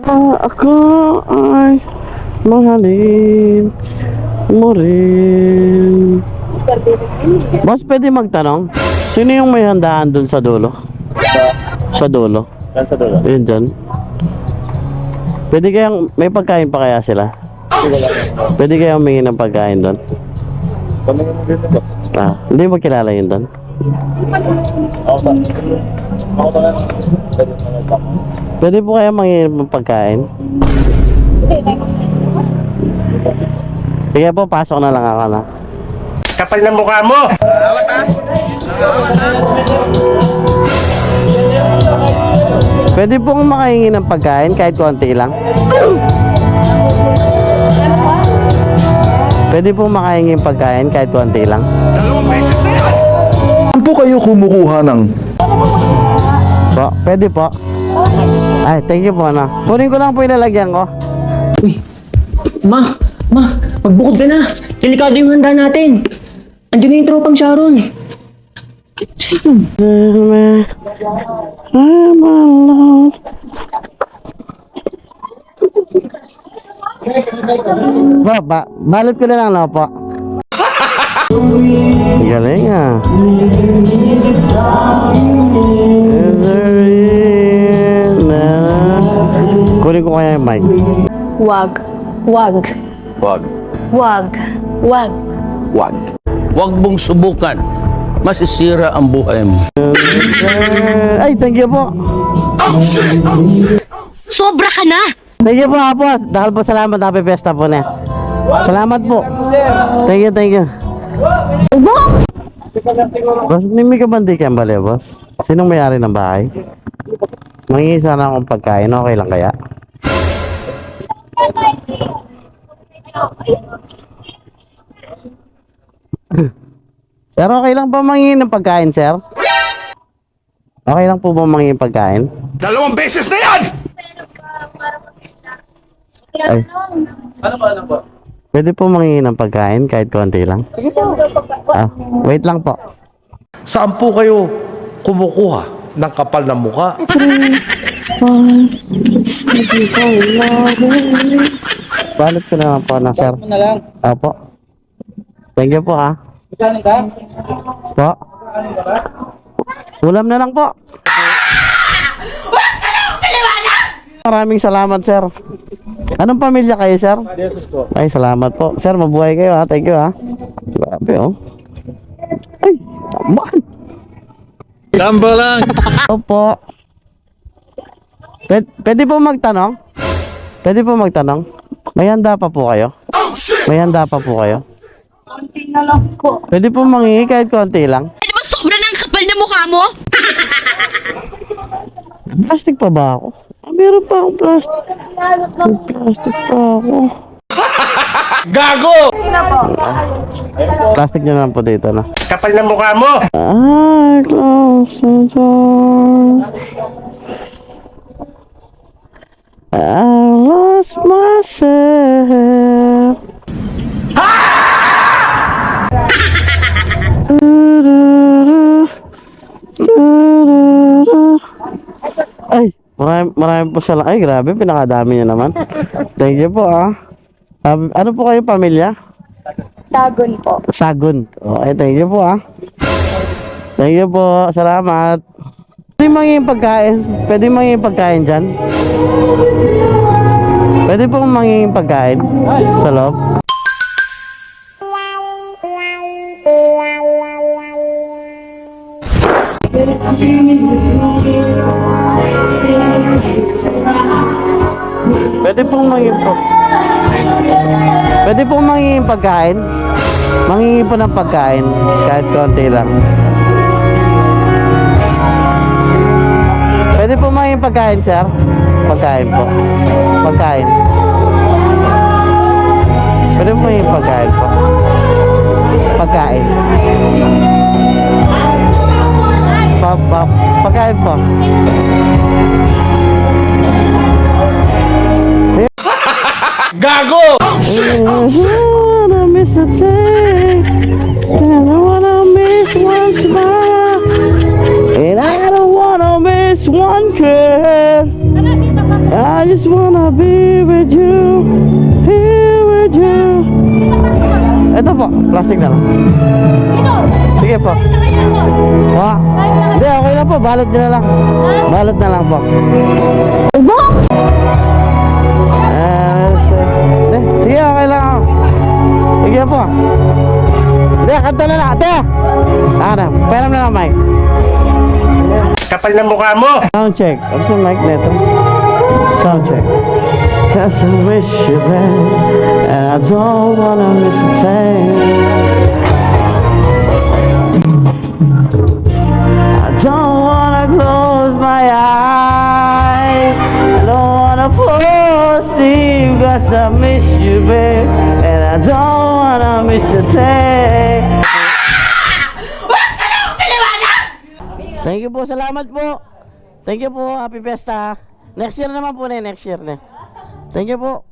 Ako ay mahalin mo rin. Boss, pwede magtanong? Sino yung may handaan dun sa dulo? Sa dulo? Sa dulo. Yun dyan. Pwede kayang, may pagkain pa kaya sila? Pwede kayang humingi ng pagkain doon? Ah, hindi mo kilala yun doon? Ako ba? Ako ba lang? Pwede na po kaya mangingi ng pagkain? Sige po, pasok na lang ako na. Kapal ng mukha mo! Pwede pong makahingi ng pagkain kahit konti lang? Pwede pong makahingi ng pagkain kahit konti lang? Saan po kayo kumukuha ng Po, pwede po. Ay, thank you po na. Kunin ko lang po yung lalagyan ko. Ma, ma, magbukod ka na. Delikado yung handa natin. Andiyan na yung tropang Sharon. Sino? I'm alone. Po, ba balot ko na lang na po. Galing ah. Kunin ko kaya yung mic. Wag. Wag. Wag. Wag. Wag. Wag. Huwag mong subukan. Masisira ang buhay mo. Eh, Ay, thank you po. Sobra ka na! Thank you po ha po. Dahil po salamat. Happy Fiesta po na. Salamat po. Thank you, thank you. Boss, nimi ka bandi ka bale, boss? Sinong may-ari ng bahay? Mangingi sana akong pagkain. Okay lang kaya? sir, okay lang ba mangingi ng pagkain, sir? Okay lang po ba mangingi ng pagkain? Dalawang beses na yan! Ay. Ano ba, ano ba? Pwede po mangingi ng pagkain kahit konti lang? Sige po. Ah, wait lang po. Saan po kayo kumukuha ng kapal ng mukha? Balot ko na lang po na, sir. Ano na lang? Opo. Thank you po, ah. Kanin ka? Po. Ulam na lang po. Maraming salamat, sir. Anong pamilya kayo, sir? Jesus. Ay, salamat po. Sir, mabuhay kayo, ha? Thank you, ha? Grabe, oh. Ay, taman. Tamba lang! Opo. Pwede, pwede po magtanong? Pwede po magtanong? May handa pa po kayo? May handa pa po kayo? Konti na lang po. Pwede po mangingi kahit konti lang? Di ba sobra ng kapal na mukha mo? Plastic pa ba ako? Ah, meron pa akong plastic. May plastic pa ako. Gago! Plastic nyo naman po dito na. Kapal ng mukha mo! I close the door. I lost myself. Ay, marami, marami po sila. Ay, grabe, pinakadami niya naman. Thank you po, ah. Ah, ano po kayo pamilya? Sagon po. Sagun. Okay, thank you po ah. Thank you po. Salamat. Pwede mangingin pagkain. Pwede mangingin pagkain dyan. Pwede po mangingin pagkain sa loob. Pwede pong mangingin po. Pwede pong mangingin pagkain. Mangingi po ng pagkain. Kahit konti lang. Pwede po mangingin pagkain, sir? Pagkain po. Pagkain. Po mangingin pagkain po. Pagkain. Pa, pa, pagkain po. Gago! I wanna miss a day And I wanna miss one smile And I don't wanna miss one curve I I just wanna be with you, here with you. Ito po, plastic na lang. Sige po. Ha? Hindi, okay lang po. Balot nyo na lang. Balot na lang po. Eh, si- Hindi, sige, okay lang. Sige po. Hindi, kanta na lang. Ate! Ano, pera na lang, Mike. Kapal ng mukha mo! Sound check. Ano sa mic nito? Sound check. Cause I wish you back And I don't wanna miss a thing I don't wanna close my eyes I don't wanna fall asleep Cause I miss you babe And I don't wanna miss a thing Thank you po, salamat po. Thank you po, happy fiesta. Next year naman po na, next year na. Thank you po.